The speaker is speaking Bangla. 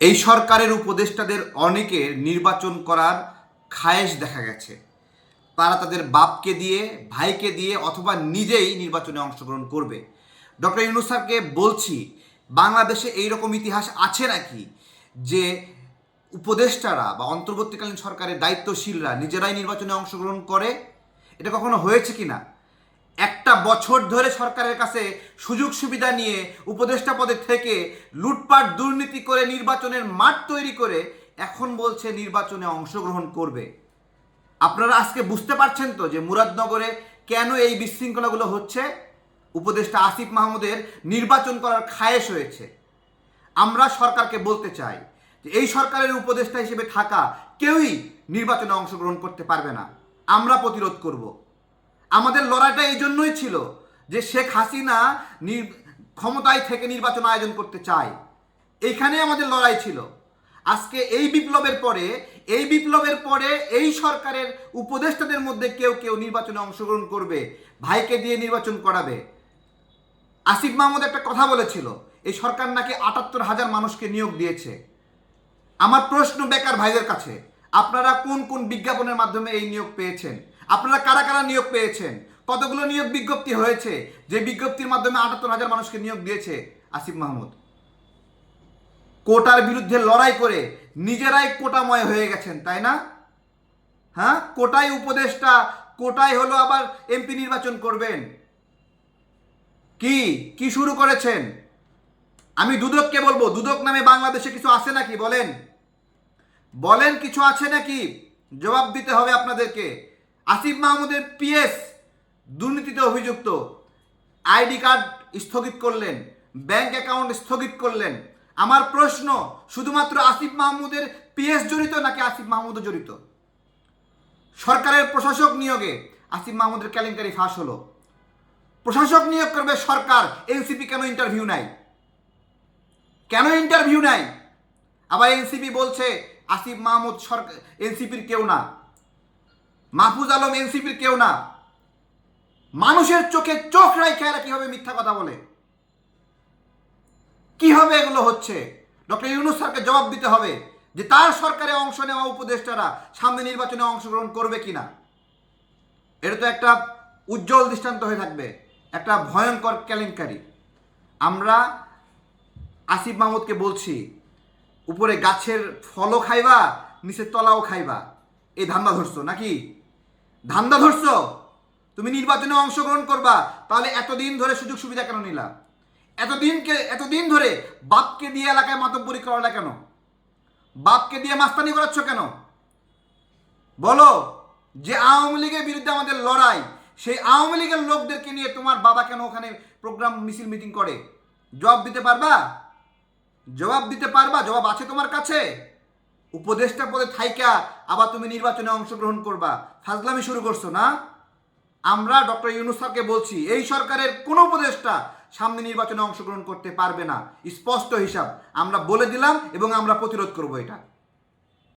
এই সরকারের উপদেষ্টাদের অনেকের নির্বাচন করার খায়েশ দেখা গেছে। তারা তাদের বাপকে দিয়ে, ভাইকে দিয়ে অথবা নিজেই নির্বাচনে অংশগ্রহণ করবে। ডক্টর ইউনুস স্যারকে বলছি, বাংলাদেশে এই রকম ইতিহাস আছে নাকি যে উপদেষ্টারা বা অন্তর্বর্তীকালীন সরকারের দায়িত্বশীলরা নিজেরাই নির্বাচনে অংশগ্রহণ করে? এটা কখনো হয়েছে কি না একটা বছর ধরে সরকারের কাছে সুযোগ সুবিধা নিয়ে উপদেষ্টা পদে থেকে লুটপাট, দুর্নীতি করে নির্বাচনের মাঠ তৈরি করে এখন বলছে নির্বাচনে অংশগ্রহণ করবে। আপনারা আজকে বুঝতে পারছেন তো যে মুরাদনগরে কেন এই বিশৃঙ্খলাগুলো হচ্ছে? উপদেষ্টা আসিফ মাহমুদের নির্বাচন করার খায়েশ হয়েছে। আমরা সরকারকে বলতে চাই যে এই সরকারের উপদেষ্টা হিসেবে থাকা কেউই নির্বাচনে অংশগ্রহণ করতে পারবে না। আমরা প্রতিরোধ করব। আমাদের লড়াইটা এই জন্যই ছিল যে শেখ হাসিনা ক্ষমতায় থেকে নির্বাচন আয়োজন করতে চায়। এইখানে আমাদের লড়াই ছিল। আজকে এই বিপ্লবের পরে, এই বিপ্লবের পরে এই সরকারের উপদেষ্টাদের মধ্যে কেউ কেউ নির্বাচনে অংশগ্রহণ করবে, ভাইকে দিয়ে নির্বাচন করাবে। আসিফ মাহমুদ একটা কথা বলেছিল, এই সরকার নাকি আটাত্তর হাজার মানুষকে নিয়োগ দিয়েছে। আমার প্রশ্ন বেকার ভাইদের কাছে, আপনারা কোন কোন বিজ্ঞাপনের মাধ্যমে এই নিয়োগ পেয়েছেন? আপনারা কারা কারা নিয়োগ পেয়েছেন? কতগুলো নিয়োগ বিজ্ঞপ্তি হয়েছে? যে বিজ্ঞপ্তির মাধ্যমে আটাত্তর হাজার মানুষকে নিয়োগ দিয়েছে আসিফ মাহমুদ। কোটার বিরুদ্ধে লড়াই করে নিজেরাই কোটাময় হয়ে গেছেন, তাই না? হ্যাঁ? কোটাই উপদেষ্টা, কোটাই হলো আবার এমপি নির্বাচন করবেন। কি? কি শুরু করেছেন? আমি দুদককে বলব, দুদক নামে বাংলাদেশে কিছু আছে নাকি? বলেন। বলেন, কিছু আছে নাকি? জবাব দিতে হবে আপনাদেরকে। আসিফ মাহমুদের পিএস, দুর্নীতিতে অভিযুক্ত। আইডি কার্ড স্থগিত করলেন, ব্যাংক অ্যাকাউন্ট স্থগিত করলেন। আমার প্রশ্ন, শুধুমাত্র আসিফ মাহমুদের পিএস জড়িত নাকি আসিফ মাহমুদও জড়িত? সরকারের প্রশাসক নিয়োগে আসিফ মাহমুদের কেলেঙ্কারি ফাঁস হলো। প্রশাসক নিয়োগ করবে সরকার, এনসিপি কেন ইন্টারভিউ নাই? কেন ইন্টারভিউ নাই? আবার এনসিপি বলছে, আসিফ মাহমুদ সরকার, এনসিপির কেউ না। মাহফুজ আলম এনসিপির কেউ না। মানুষের চোখে চোখ রাখে এরা কীভাবে মিথ্যা কথা বলে? কীভাবে এগুলো হচ্ছে? ডক্টর ইউনুস স্যারকে জবাব দিতে হবে যে তার সরকারে অংশ নেওয়া উপদেষ্টারা সামনে নির্বাচনে অংশগ্রহণ করবে কিনা? এটা তো একটা উজ্জ্বল দৃষ্টান্ত হয়ে থাকবে, একটা ভয়ঙ্কর কেলেঙ্কারি। আমরা আসিফ মাহমুদকে বলছি, উপরে গাছের ফলও খাইবা, নিচে তলাও খাইবা। এই ধান্দা ধরছো নাকি? ধান্দা ধরছো? তুমি নির্বাচনে অংশগ্রহণ করবা, তাহলে এতদিন ধরে সুযোগ সুবিধা কেন নিলা? এতদিনকে এতদিন ধরে বাপকে দিয়ে এলাকায় মাতব্বরি করালা কেন? বাপকে দিয়ে মাস্তানি করাচ্ছ কেন? বলো, যে আওয়ামী লীগের বিরুদ্ধে আমাদের লড়াই, সেই আওয়ামী লীগের লোকদেরকে নিয়ে তোমার বাবা কেন ওখানে প্রোগ্রাম, মিছিল, মিটিং করে? জবাব দিতে পারবা? জবাব দিতে পারবা? জবাব আছে তোমার কাছে? উপদেষ্টা পদে থাইকা আবার তুমি নির্বাচনে অংশগ্রহণ করবা। ফাজলামি শুরু করছ না? আমরা ডক্টর ইউনুস স্যারকে বলছি, এই সরকারের কোনো উপদেষ্টা সামনে নির্বাচনে অংশগ্রহণ করতে পারবে না। স্পষ্ট হিসাব আমরা বলে দিলাম এবং আমরা প্রতিরোধ করব এটা।